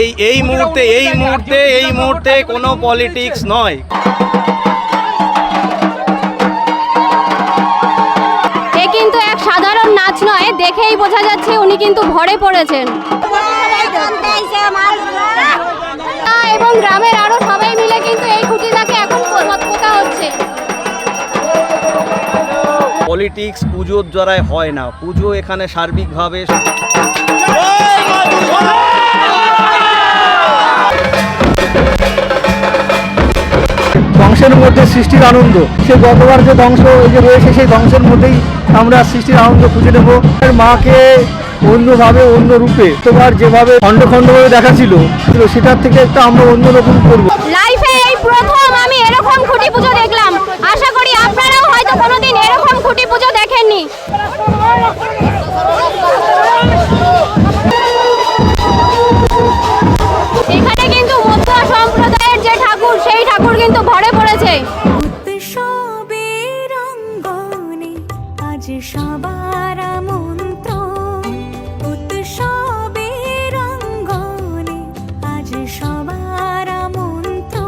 এই এই মুহূর্তে এই মুহূর্তে এই মুহূর্তে কোনো পলিটিক্স নয়। এ কিন্তু এক সাধারণ নাচ নয় দেখেই বোঝা যাচ্ছে উনি কিন্তু ভরে পড়েছেন। এবং গ্রামের আরও সবাই মিলে কিন্তু এই খুঁটিটাকে এখন হচ্ছে। পলিটিক্স পুজোর দ্বারায় হয় না পুজো এখানে সার্বিকভাবে ধ্বংসের মধ্যে সৃষ্টির আনন্দ। সে গতবার যে ধ্বংস যে রয়েছে, সেই ধ্বংসের মধ্যেই আমরা সৃষ্টির আনন্দ খুঁজে নেব। মাকে অন্যভাবে, অন্য রূপে, তোমার যেভাবে খণ্ড খণ্ডভাবে দেখা ছিল, সেটার থেকে একটা আমরা অন্যরকম করব। লাইফে এই প্রথম আমি এরকম খুঁটি পুজো দেখলাম। আশা করি আপনারাও হয়তো কোনোদিন এরকম খুঁটি পুজো দেখেননি। সেই ঠাকুর কিন্তু ভরে পড়েছে। আজ সবার মন্ত্র আজ সবার মন্ত্র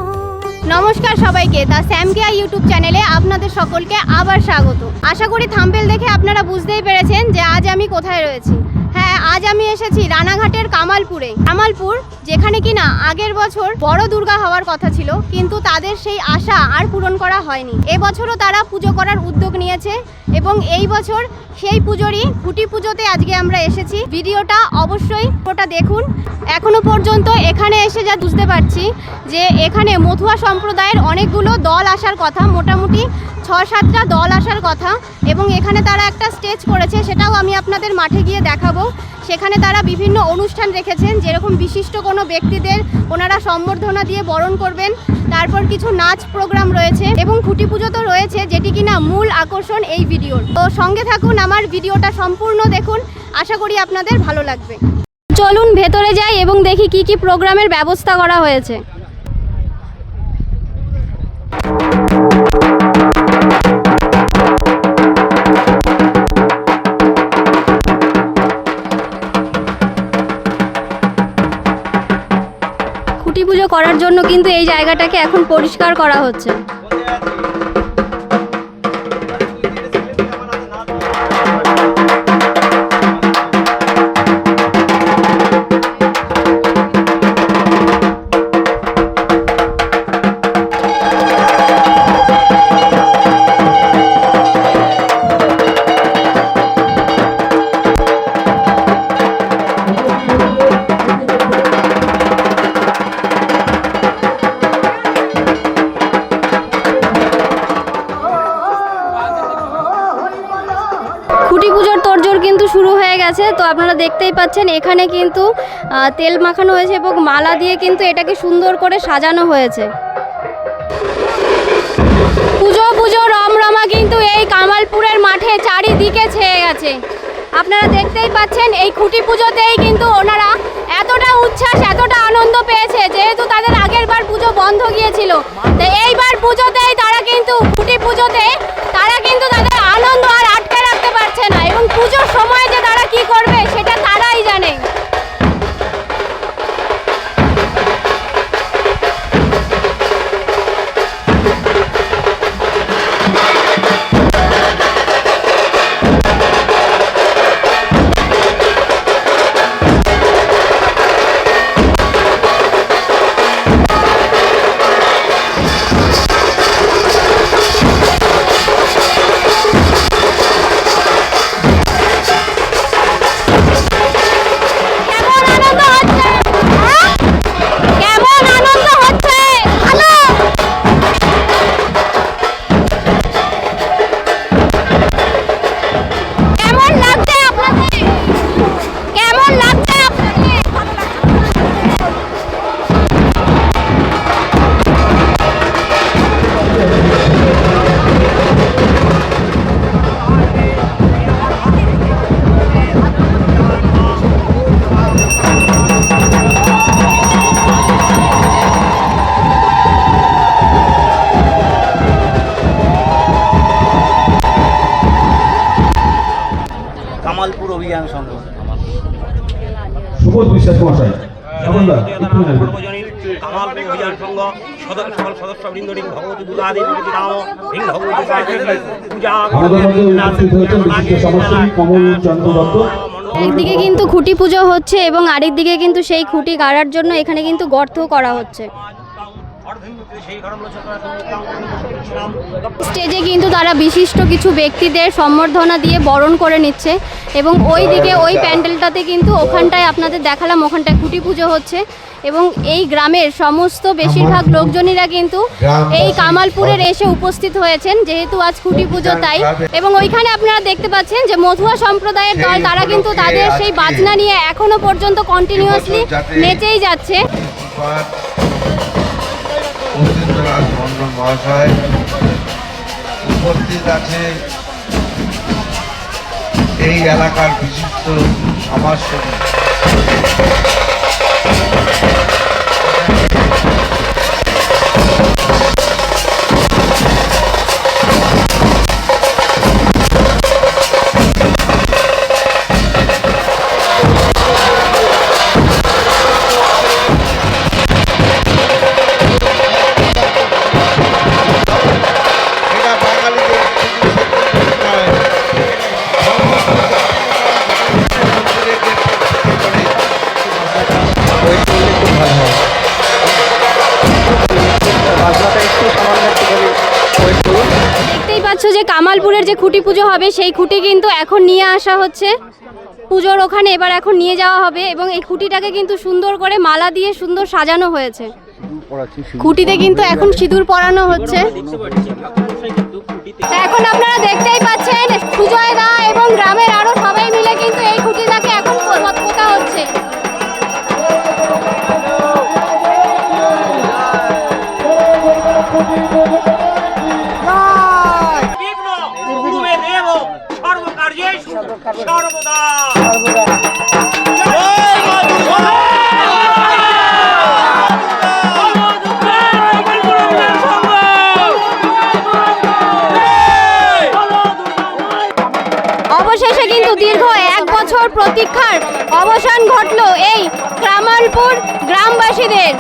নমস্কার সবাইকে দা স্যামকেয়া ইউটিউব চ্যানেলে আপনাদের সকলকে আবার স্বাগত। আশা করি থাম্পেল দেখে আপনারা বুঝতেই পেরেছেন যে আজ আমি কোথায় রয়েছি। হ্যাঁ আজ আমি এসেছি রানাঘাটের কামালপুরে। কামালপুর, যেখানে কিনা আগের বছর বড় দুর্গা হওয়ার কথা ছিল, কিন্তু তাদের সেই আশা আর পূরণ করা হয়নি। এবছরও তারা পুজো করার উদ্যোগ নিয়েছে এবং এই বছর সেই পুজোরই খুঁটি পুজোতে আজকে আমরা এসেছি। ভিডিওটা অবশ্যই ওটা দেখুন। এখনও পর্যন্ত এখানে এসে যা বুঝতে পারছি যে এখানে মথুয়া সম্প্রদায়ের অনেকগুলো দল আসার কথা, মোটামুটি ছ সাতটা দল আসার কথা এবং এখানে তারা একটা স্টেজ করেছে, সেটাও আমি আপনাদের মাঠে গিয়ে দেখাবো। সেখানে তারা বিভিন্ন অনুষ্ঠান রেখেছেন, যেরকম বিশিষ্ট কোনো ব্যক্তিদের ওনারা সম্বর্ধনা দিয়ে বরণ করবেন। তারপর কিছু নাচ প্রোগ্রাম রয়েছে এবং খুঁটি পুজো তো রয়েছে, যেটি কিনা মূল আকর্ষণ এই ভিডিওর। তো সঙ্গে থাকুন, আমার ভিডিওটা সম্পূর্ণ দেখুন। আশা করি আপনাদের ভালো লাগবে। চলুন ভেতরে যাই এবং দেখি কি কি প্রোগ্রামের ব্যবস্থা করা হয়েছে। করার জন্য কিন্তু এই জায়গাটাকে এখন পরিষ্কার করা হচ্ছে। দেখতেই পাচ্ছেন, এখানে কিন্তু তেল মাখানো হয়েছে এবং মালা দিয়ে কিন্তু এটাকে সুন্দর করে সাজানো হয়েছে। পুজো পুজো, রমরমা কিন্তু এই কামালপুরের মাঠে চারিদিকে ছেয়ে গেছে। আপনারা দেখতেই পাচ্ছেন, এই খুঁটি পুজোতেই কিন্তু ওনারা এতটা উচ্ছ্বাস, এতটা আনন্দ পেয়েছে, যেহেতু তাদের আগের বার পুজো বন্ধ গিয়েছিল। তো এইবার পুজোতেই তারা কিন্তু, খুঁটি পুজোতে তারা কিন্তু তাদের আনন্দ আর আটকে রাখতে পারছে না এবং পুজোর সময় কি করবে সেটা কমল বিশ্বাস দত্ত। একদিকে কিন্তু খুঁটি পুজো হচ্ছে এবং আরেক দিকে কিন্তু সেই খুঁটি গাড়ার জন্য এখানে কিন্তু গর্ত করা হচ্ছে। স্টেজে কিন্তু তারা বিশিষ্ট কিছু ব্যক্তিদের সম্বর্ধনা দিয়ে বরণ করে নিচ্ছে এবং ওই দিকে ওই প্যান্ডেলটাতে কিন্তু ওখানটায় আপনাদের দেখালাম ওখানটায় খুঁটি পুজো হচ্ছে এবং এই গ্রামের সমস্ত বেশিরভাগ লোকজনেরা কিন্তু এই কামালপুরের এসে উপস্থিত হয়েছেন যেহেতু আজ খুঁটি পুজো তাই। এবং ওইখানে আপনারা দেখতে পাচ্ছেন যে মধুয়া সম্প্রদায়ের দল তারা কিন্তু তাদের সেই বাজনা নিয়ে এখনও পর্যন্ত কন্টিনিউয়াসলি নেচেই যাচ্ছে। পশ্চিমবঙ্গ মন্ডল মহাশয় উপস্থিত আছে এই এলাকার বিশিষ্ট সমাজসেবী। যে খুঁটি পুজো হবে, সেই খুঁটি কিন্তু এখন নিয়ে আসা হচ্ছে। পুজোর ওখানে এবার এখন নিয়ে যাওয়া হবে এবং এই খুঁটিটাকে কিন্তু সুন্দর করে মালা দিয়ে সুন্দর সাজানো হয়েছে। খুঁটিতে কিন্তু এখন সিঁদুর পরানো হচ্ছে। এখন আপনারা দেখতেই পাচ্ছেন সুজয় দা এবং গ্রামের আরও সবাই মিলে কিন্তু এই খুঁটিটাকে এখন হচ্ছে। সর্বদা! অবশেষে কিন্তু দীর্ঘ এক বছর প্রতীক্ষার অবসান ঘটলো এই কামালপুর গ্রামবাসীদের।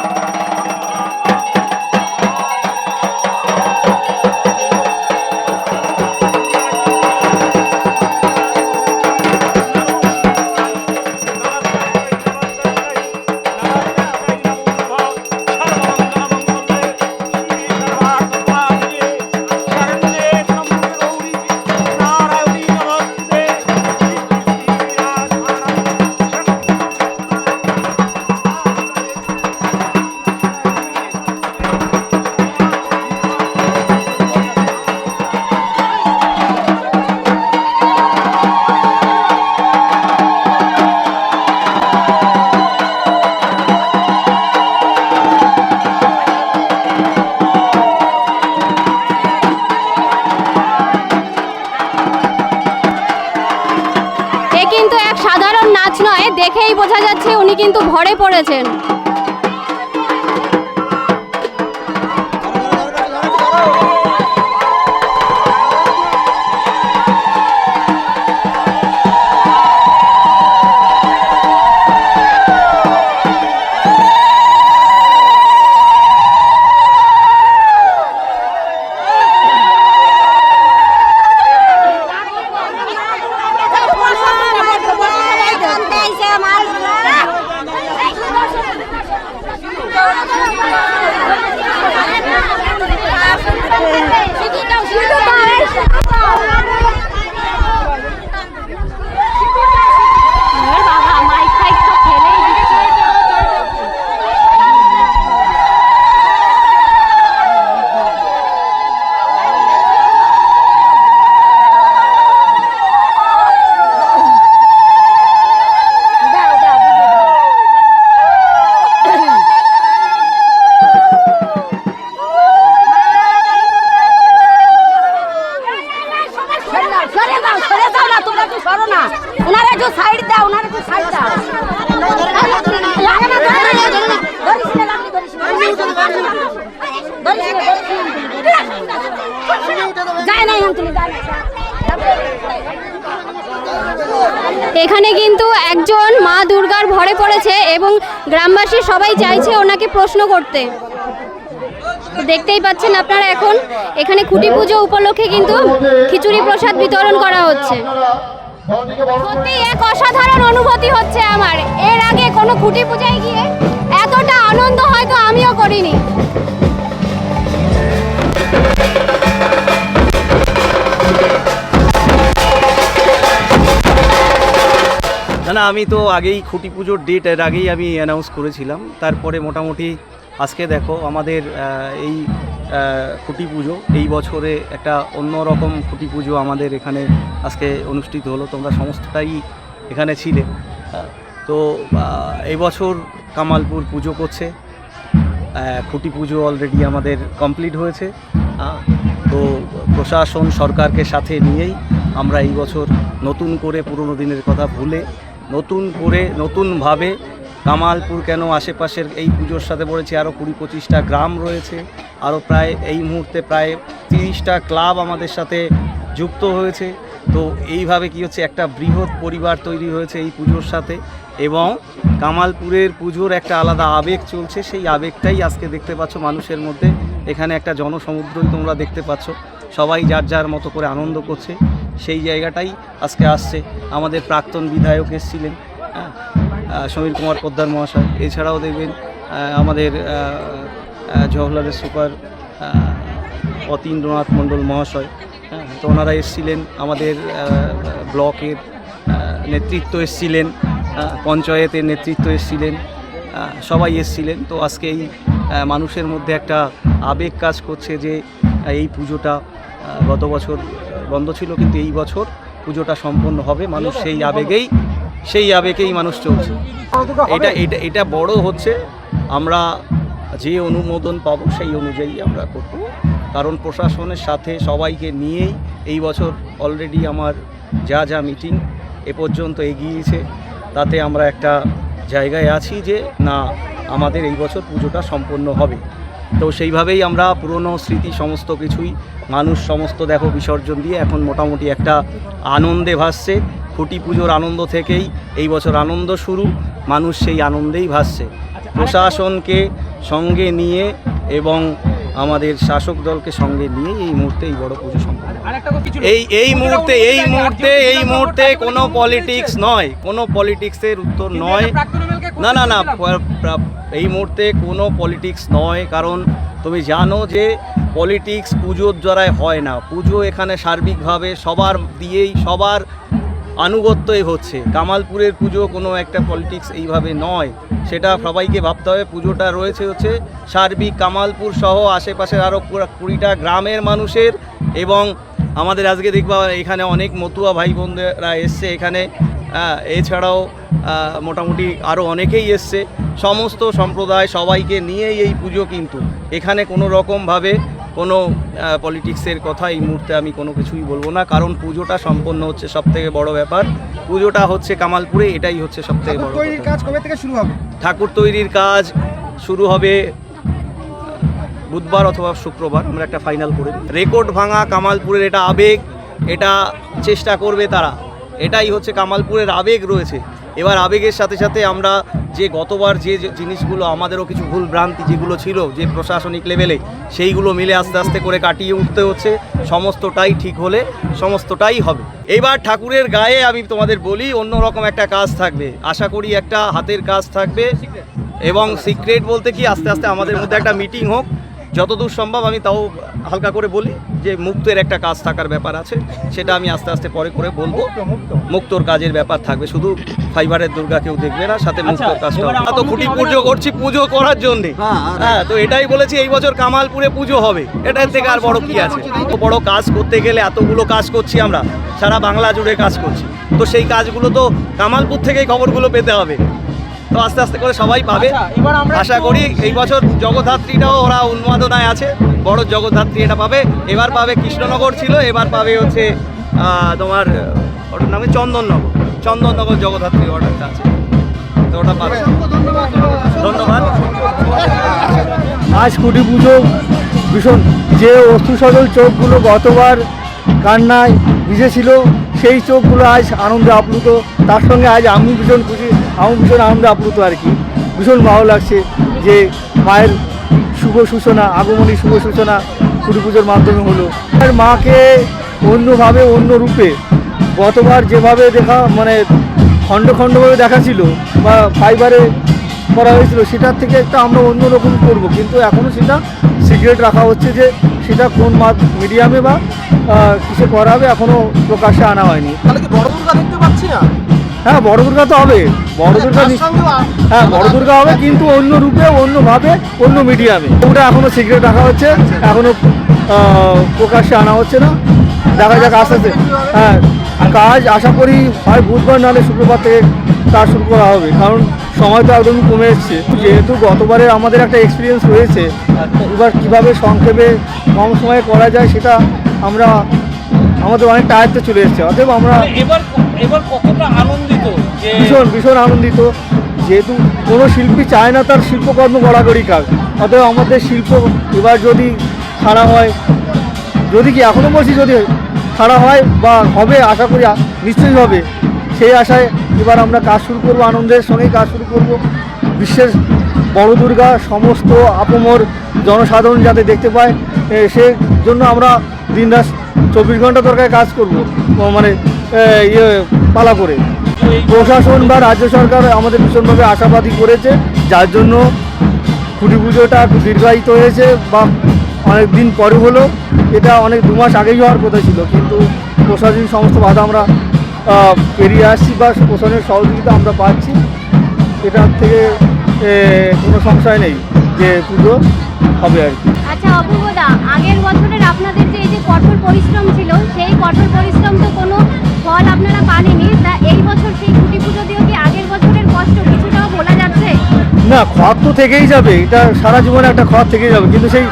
একজন মা দুর্গার ভরে পড়েছে এবং গ্রামবাসী সবাই চাইছে ওনাকে প্রশ্ন করতে। দেখতেই পাচ্ছেন আপনারা এখন, এখানে খুঁটি পুজো উপলক্ষে কিন্তু খিচুড়ি প্রসাদ বিতরণ করা হচ্ছে। সত্যি এক অসাধারণ অনুভূতি হচ্ছে আমার। এর আগে কোনো খুঁটি পূজায় গিয়ে এতটা আনন্দ হয়তো আমিও করিনি। না না, আমি তো আগেই খুঁটি পুজোর ডেট এর আগেই আমি অ্যানাউন্স করেছিলাম। তারপরে মোটামুটি আজকে দেখো আমাদের এই খুঁটি পুজো, এই বছরে একটা অন্যরকম খুঁটি পুজো আমাদের এখানে আজকে অনুষ্ঠিত হলো। তোমরা সমস্তটাই এখানে ছিলে। তো এই বছর কামালপুর পুজো করছে। খুঁটি পুজো অলরেডি আমাদের কমপ্লিট হয়েছে। তো প্রশাসন সরকারকে সাথে নিয়েই আমরা এই বছর নতুন করে পুরনো দিনের কথা ভুলে নতুন করে, নতুনভাবে কামালপুর কেন আশেপাশের এই পুজোর সাথে পড়েছে আরও কুড়ি পঁচিশটা গ্রাম রয়েছে আরও প্রায় এই মুহূর্তে প্রায় তিরিশটা ক্লাব আমাদের সাথে যুক্ত হয়েছে। তো এইভাবে কি হচ্ছে, একটা বৃহৎ পরিবার তৈরি হয়েছে এই পুজোর সাথে এবং কামালপুরের পুজোর একটা আলাদা আবেগ চলছে, সেই আবেগটাই আজকে দেখতে পাচ্ছ মানুষের মধ্যে। এখানে একটা জনসমুদ্রই তোমরা দেখতে পাচ্ছ। সবাই যার যার মতো করে আনন্দ করছে। সেই জায়গাটাই আজকে আসছে। আমাদের প্রাক্তন বিধায়ক এসেছিলেন হ্যাঁ? সমীর কুমার পোদ্দার মহাশয়। এছাড়াও দেখবেন আমাদের জওহরলালের সুপার অতীন্দ্রনাথ মণ্ডল মহাশয় হ্যাঁ? তো ওনারা এসেছিলেন, আমাদের ব্লকের নেতৃত্ব এসেছিলেন পঞ্চায়েতের নেতৃত্ব এসেছিলেন সবাই এসেছিলেন। তো আজকে এই মানুষের মধ্যে একটা আবেগ কাজ করছে যে, এই পুজোটা গত বছর বন্ধ ছিল কিন্তু এই বছর পুজোটা সম্পন্ন হবে। মানুষ সেই আবেগেই সেই আবেগেই মানুষ চলছে। এটা এটা এটা বড় হচ্ছে। আমরা যে অনুমোদন পাবো সেই অনুযায়ী আমরা করব। কারণ প্রশাসনের সাথে সবাইকে নিয়েই এই বছর অলরেডি আমার যা যা মিটিং এ পর্যন্ত এগিয়েছে। তাতে আমরা একটা জায়গায় আছি যে, না, আমাদের এই বছর পুজোটা সম্পন্ন হবে। তো সেইভাবেই আমরা পুরনো স্মৃতি সমস্ত কিছুই মানুষ সমস্ত দেখো বিসর্জন দিয়ে এখন মোটামুটি একটা আনন্দে ভাসছে। খুঁটি পুজোর আনন্দ থেকেই এই বছর আনন্দ শুরু মানুষ সেই আনন্দেই ভাসছে। প্রশাসনকে সঙ্গে নিয়ে এবং আমাদের শাসক দলকে সঙ্গে নিয়ে এই মুহূর্তে এই বড় পুজো সম্পন্ন এই এই মুহূর্তে এই মুহূর্তে এই মুহূর্তে কোনো পলিটিক্স নয়। কোনো পলিটিক্সের উত্তর নয়। না না না এই মুহূর্তে কোনো পলিটিক্স নয় কারণ তুমি জানো যে পলিটিক্স পুজোর দ্বারায় হয় না। পুজো এখানে সার্বিকভাবে সবার দিয়েই সবার আনুগত্যই হচ্ছে। কামালপুরের পুজো কোনো একটা পলিটিক্স এইভাবে নয়। সেটা সবাইকে ভাবতে হবে। পুজোটা রয়েছে হচ্ছে সার্বিক কামালপুর সহ আশেপাশের আরও কুড়িটা গ্রামের মানুষের এবং আমাদের আজকে দেখবা এখানে অনেক মতুয়া ভাই বোনরা এসছে এখানে। এছাড়াও মোটামুটি আরও অনেকেই এসছে। সমস্ত সম্প্রদায় সবাইকে নিয়েই এই পুজো কিন্তু। এখানে কোনো রকমভাবে কোনো পলিটিক্সের কথা এই মুহূর্তে আমি কোনো কিছুই বলব না। কারণ পুজোটা সম্পন্ন হচ্ছে সব থেকে বড় ব্যাপার। পুজোটা হচ্ছে কামালপুরে এটাই হচ্ছে সব থেকে বড়। কাজ কবে থেকে শুরু হবে? ঠাকুর তৈরির কাজ শুরু হবে বুধবার অথবা শুক্রবার আমরা একটা ফাইনাল করে রেকর্ড ভাঙা কামালপুরের এটা আবেগ এটা চেষ্টা করবে তারা। এটাই হচ্ছে কামালপুরের আবেগ রয়েছে। এবার আবেগের সাথে সাথে আমরা যে গতবার যে জিনিসগুলো, আমাদেরও কিছু ভুল ভ্রান্তি যেগুলো ছিল, যে প্রশাসনিক লেভেলে সেইগুলো মিলে আস্তে আস্তে করে কাটিয়ে উঠতে হচ্ছে। সমস্তটাই ঠিক হলে সমস্তটাই হবে। এবার ঠাকুরের গায়ে আমি তোমাদের বলি, অন্যরকম একটা কাজ থাকবে। আশা করি একটা হাতের কাজ থাকবে। এবং সিক্রেট বলতে কি, আস্তে আস্তে আমাদের মধ্যে একটা মিটিং হোক। যতদূর সম্ভব আমি তাও হালকা করে বলি যে মুক্তের একটা কাজ থাকার ব্যাপার আছে সেটা আমি আস্তে আস্তে পরে করে বলব। মুক্তর কাজের ব্যাপার থাকবে শুধু ফাইবারের দুর্গা কেউ দেখবে না সাথে মুক্তর কাজটা আমরা তো খুঁটি পুজো করছি পুজো করার জন্যে। হ্যাঁ তো এটাই বলেছি এই বছর কামালপুরে পুজো হবে। এটার থেকে আর বড় কি আছে? এত বড় কাজ করতে গেলে এতগুলো কাজ করছি আমরা সারা বাংলা জুড়ে কাজ করছি। তো সেই কাজগুলো তো কামালপুর থেকেই খবরগুলো পেতে হবে। তো আস্তে আস্তে করে সবাই পাবে। আশা করি এই বছর জগদ্ধাত্রীটাও ওরা উন্মাদনায় আছে। বড় জগদ্ধাত্রী এটা পাবে। এবার পাবে কৃষ্ণনগর ছিল এবার পাবে হচ্ছে তোমার ওটার নামে চন্দননগর। চন্দননগর জগদ্ধাত্রী অর্ডারটা আছে। তো ওটা পাবে। ধন্যবাদ। আজ কুটি পুজো। ভীষণ যে অস্তু সজল চোখগুলো গতবার কান্নায় ভিজেছিল সেই চোখগুলো আজ আনন্দে আপ্লুত। তার সঙ্গে আজ আমি ভীষণ খুশি। আমার ভীষণ আনন্দ আপ্লুত আর কি। ভীষণ ভালো লাগছে যে মায়ের শুভ সূচনা, আগমনী শুভ সূচনা কুড়ি পুজোর মাধ্যমে হলো। আর মাকে অন্যভাবে, অন্য রূপে গতবার যেভাবে দেখা মানে খণ্ড খণ্ডভাবে দেখা ছিল বা ফাইবারে করা হয়েছিল, সেটার থেকে একটা আমরা অন্যরকম করব। কিন্তু এখনও সেটা সিক্রেট রাখা হচ্ছে যে সেটা কোন মিডিয়ামে বা কিসে করা হবে এখনও প্রকাশ্যে আনা হয়নি। তাহলে কি বড় দুর্গা দেখতে পাচ্ছি না? হ্যাঁ বড় দুর্গা তো হবে। বড় দুর্গা সঙ্গেও আ- হ্যাঁ বড় দুর্গা হবে কিন্তু অন্য রূপে অন্যভাবে অন্য মিডিয়ামে ওটা এখনও সিক্রেট রাখা হচ্ছে। এখনও প্রকাশ্যে আনা হচ্ছে না। দেখা যাক আস্তে আস্তে। হ্যাঁ কাজ আশা করি হয় বুধবার নাহলে শুক্রবার থেকে কাজ শুরু করা হবে। কারণ সময় তো একদমই কমে এসছে। যেহেতু গতবারে আমাদের একটা এক্সপিরিয়েন্স রয়েছে এবার কীভাবে সংক্ষেপে কম সময়ে করা যায় সেটা আমরা আমাদের অনেকটা আয়ত্তে চলে এসছে। অতএব আমরা এবার এবার কতটা আনন্দিত ভীষণ ভীষণ আনন্দিত। যেহেতু কোনো শিল্পী চায় না তার শিল্পকর্ম গড়াগড়ি কাজ। অতএব আমাদের শিল্প এবার যদি ছাড়া হয় যদি কি এখনও বলছি যদি ছাড়া হয় বা হবে আশা করি নিশ্চয়ই হবে। সেই আশায় এবার আমরা কাজ শুরু করব আনন্দের সঙ্গেই কাজ শুরু করব। বিশ্বের বড় দুর্গা সমস্ত আপমর জনসাধারণ যাতে দেখতে পায় সেই জন্য আমরা দিনরাত চব্বিশ ঘণ্টা দরকার কাজ করব মানে ইয়ে পালা করে। প্রশাসন বা রাজ্য সরকার আমাদের ভীষণভাবে আশাবাদী করেছে, যার জন্য খুঁটি পুজোটা দীর্ঘায়িত হয়েছে বা অনেক দিন পরে হলো, এটা অনেক দু মাস আগেই হওয়ার কথা ছিল, কিন্তু প্রশাসনিক সমস্ত বাধা আমরা পেরিয়ে আসছি বা প্রশাসনের সহযোগিতা আমরা পাচ্ছি। এটার থেকে কোনো সংশয় নেই যে পুজো হবে আর কি। আচ্ছা আপনাদের যে এই যে কঠোর পরিশ্রম ছিল, সেই কঠোর পরিশ্রম তো কোনো ফল আপনারা পাননি। তা এই বছর সেই খুঁটি পুজো দিয়েও কি আগের বছরের কষ্ট কিছুটাও বলা যাচ্ছে? না খত তো থেকেই যাবে। এটা সারা জীবনে একটা খত থেকেই যাবে। কিন্তু সেই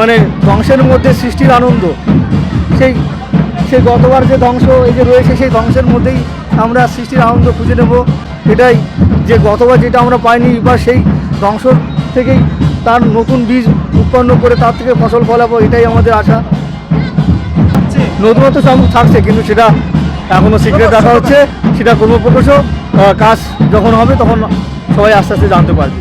মানে ধ্বংসের মধ্যে সৃষ্টির আনন্দ, সেই সেই গতবার যে ধ্বংস এই যে রয়েছে, সেই ধ্বংসের মধ্যেই আমরা সৃষ্টির আনন্দ খুঁজে নেব। এটাই যে গতবার যেটা আমরা পাইনি এবার সেই ধ্বংস থেকেই তার নতুন বীজ উৎপন্ন করে তার থেকে ফসল ফলাবো, এটাই আমাদের আশা। নতুনত্ব সব থাকছে, কিন্তু সেটা এখনও সিক্রেট রাখা হচ্ছে, সেটা কর্মপ্রকাশ কাজ যখন হবে তখন সবাই আস্তে আস্তে জানতে পারবে।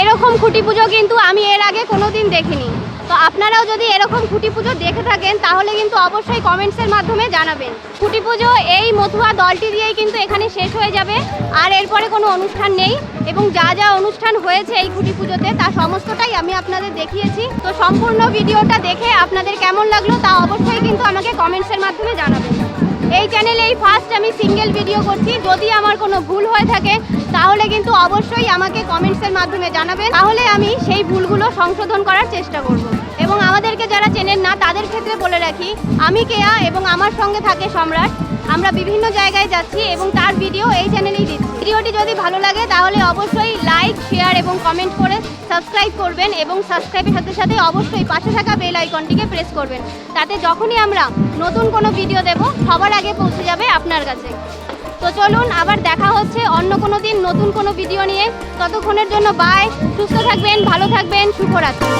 এরকম খুঁটি পুজো কিন্তু আমি এর আগে কোনো দিন দেখিনি। তো আপনারাও যদি এরকম খুঁটি পুজো দেখে থাকেন, তাহলে কিন্তু অবশ্যই কমেন্টসের মাধ্যমে জানাবেন। খুঁটি পুজো এই মথুয়া দলটি দিয়েই কিন্তু এখানে শেষ হয়ে যাবে, আর এরপরে কোনো অনুষ্ঠান নেই। এবং যা যা অনুষ্ঠান হয়েছে এই খুঁটি পুজোতে, তা সমস্তটাই আমি আপনাদের দেখিয়েছি। তো সম্পূর্ণ ভিডিওটা দেখে আপনাদের কেমন লাগল, তা অবশ্যই কিন্তু আমাকে কমেন্টসের মাধ্যমে জানাবেন। এই চ্যানেলে এই ফার্স্ট আমি সিঙ্গেল ভিডিও করছি। যদি আমার কোনো ভুল হয়ে থাকে তাহলে কিন্তু অবশ্যই আমাকে কমেন্টসের মাধ্যমে জানাবেন। তাহলে আমি সেই ভুলগুলো সংশোধন করার চেষ্টা করব। এবং আমাদেরকে যারা চেনেন না, তাদের ক্ষেত্রে বলে রাখি, আমি কেয়া এবং আমার সঙ্গে থাকে সম্রাট। আমরা বিভিন্ন জায়গায় যাচ্ছি এবং তার ভিডিও এই চ্যানেলেই দিচ্ছি। ভিডিওটি যদি ভালো লাগে, তাহলে অবশ্যই লাইক শেয়ার এবং কমেন্ট করে সাবস্ক্রাইব করবেন এবং সাবস্ক্রাইবের সাথে সাথে অবশ্যই পাশে থাকা বেল আইকনটিকে প্রেস করবেন। তাতে যখনই আমরা নতুন কোনো ভিডিও দেব, সবার আগে পৌঁছে যাবে আপনার কাছে। তো চলুন, আবার দেখা হচ্ছে অন্য কোনো দিন নতুন কোনো ভিডিও নিয়ে। ততক্ষণের জন্য বাই সুস্থ থাকবেন, ভালো থাকবেন, শুভরাত্রি।